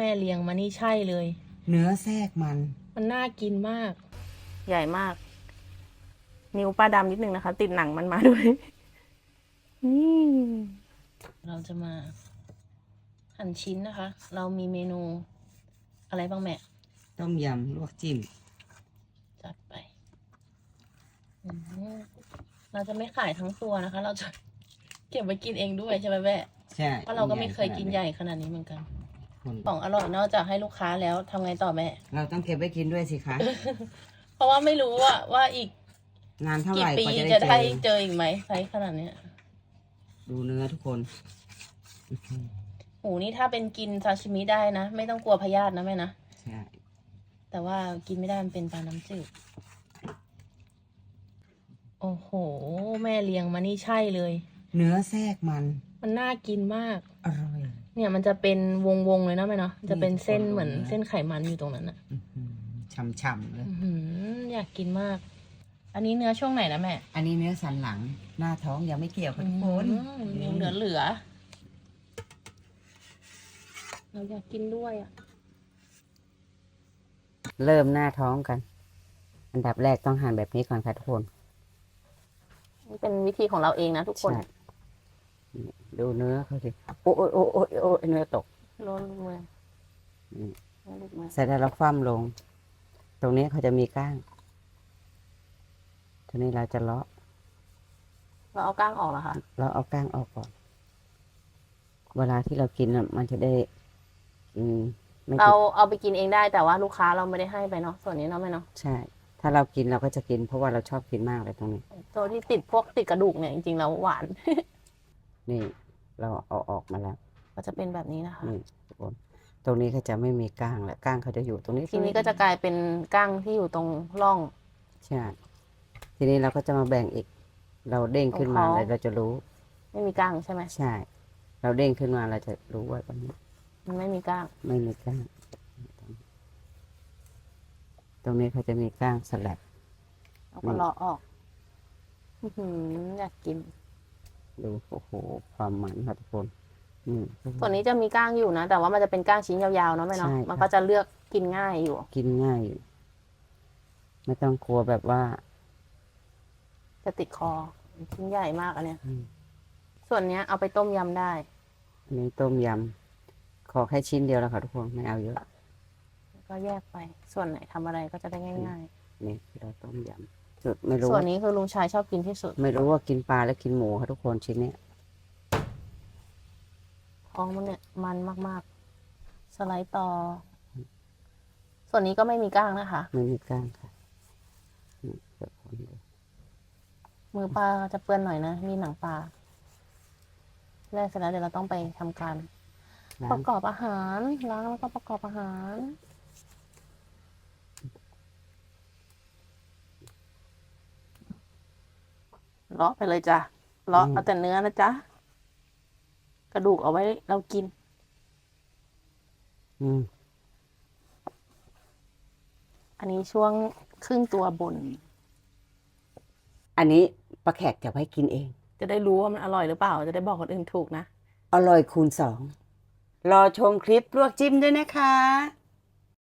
แม่เลี้ยงมานี่ใช่เลย เนื้อแทรกมัน มันน่ากินมาก ใหญ่มาก นิ้วป้าดำนิดนึงนะคะ ติดหนังมันมาด้วย นี่ เราจะมาหั่นชิ้นนะคะ เรามีเมนู อะไรบ้างแม่ ต้มยำลวกจิ้ม จัดไปอืมเราจะไม่ขายทั้งตัวนะคะ เราจะเก็บไว้กินเองด้วยใช่ไหมแม่ ใช่เพราะเราก็ไม่เคยกินใหญ่ขนาดนี้เหมือนกันคน ของอร่อยนอกจากให้ลูกค้าแล้วทำไงต่อแม่ เราต้องเก็บไว้กินด้วยสิคะ เพราะว่าไม่รู้ว่าว่าอีกงานเท่าไหกี่ร่ปีกว่าจะจะได้ได้เจอเจออีกไหมไซส์ขนาดเนี้ยดูเนื้อทุกคนโหนี่ถ้าเป็นกินซาชิมิได้นะ ไม่ต้องกลัวพยาธินะแม่นะ ใช่แต่ว่ากินไม่ได้มันเป็นปลาน้ำจืด โอ้โห แม่เลี้ยงมานี่ใช่เลย เนื้อแทรกมัน มันน่ากินมาก อร่อย เนี่ยมันจะเป็นวงๆเลยนะแม่เนาะจะเป็นเส้นนี่ทุกคนเหมือนดูนะเส้นไขมันอยู่ตรงนั้นอะอื้อหือช่ำๆเลยอื้อหืออยากกินมาก อันนี้เนื้อช่วงไหนนะแม่ อันนี้เนื้อสันหลัง หน้าท้องยังไม่เกี่ยวค่ะทุกคนอืมยังเหลือเหลือๆเราอยากกินด้วยอะ เริ่มหน้าท้องกัน อันดับแรกต้องหั่นแบบนี้ก่อนค่ะทุกคน นี่เป็นวิธีของเราเองนะทุกคนใช่นี่ ดูเนื้อเขาสิโอ้ยโอ้ยโอ้ยโอ้ยโอ้ยเนื้อตกโลนลูกมืออืมโลนลูกมือเสร็จแล้วเราคว่ำลง ตรงนี้เขาจะมีก้างทีนี้เราจะเลาะเราเอาก้างออกเหรอคะเราเอาก้างออกก่อน เวลาที่เรากินน่ะมันจะได้กินไม่เราติดเอาไปกินเองได้แต่ว่าลูกค้าเราไม่ได้ให้ไปเนาะส่วนนี้เนาะแม่เนาะใช่ ถ้าเรากินเราก็จะกิน เพราะว่าเราชอบกินมากเลยตรงนี้ ตัวที่ติดพวกติดกระดูกเนี่ยจริงๆแล้วหวาน นี่เราเอาออกมาแล้วก็จะเป็นแบบนี้นะคะนี่ทุกคนตรงนี้เขาจะไม่มีก้างแล้วก้างเขาจะอยู่ตรงนี้ทีนี้ก็จะกลายเป็นก้างที่อยู่ตรงร่องใช่ทีนี้เราก็จะมาแบ่งอีก เราเด้งขึ้นมาของเขาเลยเราจะรู้ ไม่มีก้างใช่ไหมใช่ เราเด้งขึ้นมาเราจะรู้ว่าตรงนี้มันไม่มีก้าง ไม่มีก้าง ตรงนี้เขาจะมีก้างสลัดเราก็เลาะออกอื้อหืออยากกิน ดูโอ้โหความมันครับทุกคนนี่ส่วนนี้จะมีก้างอยู่นะ แต่ว่ามันจะเป็นก้างชิ้นยาวๆเนาะแม่เนาะใช่ครับมันก็จะเลือกกินง่ายอยู่ กินง่ายอยู่ไม่ต้องกลัวแบบว่า จะติดคอชิ้นใหญ่มากอันเนี้ยอืมส่วนเนี้ยเอาไปต้มยำได้อันนี้ต้มยำขอแค่ชิ้นเดียวแล้วค่ะทุกคนไม่เอาเยอะก็แยกไป ส่วนไหนทำอะไรก็จะได้ง่ายนี่เราต้มยำ สุดไม่ๆรู้ส่วนว่านี้คือลุงชายชอบกินที่สุด ไม่รู้ว่ากินปลาแล้วกินหมูค่ะทุกคนชิ้นเนี้ยท้องมันเนี่ยมันมาก ๆ สไลด์ต่อ ส่วนนี้ก็ไม่มีก้างนะคะ ไม่มีก้างค่ะนี่เดี๋ยวผมดูมือปลาจะเปื้อนหน่อยนะ มีหนังปลาแรกเสร็จแล้วเดี๋ยวเราต้องไปทำการล้าปงระกอบอาหารล้างแล้วก็ประกอบอาหาร เลาะไปเลยจ้ะเลาะเอาแต่เนื้อนะจ๊ะกระดูกเอาไว้เรากิน อืม อันนี้ช่วงครึ่งตัวบน อันนี้ปลาแขกจะไว้กินเอง จะได้รู้ว่ามันอร่อยหรือเปล่า จะได้บอกคนอื่นถูกนะ อร่อยคูณสอง รอชมคลิปลวกจิ้มด้วยนะคะ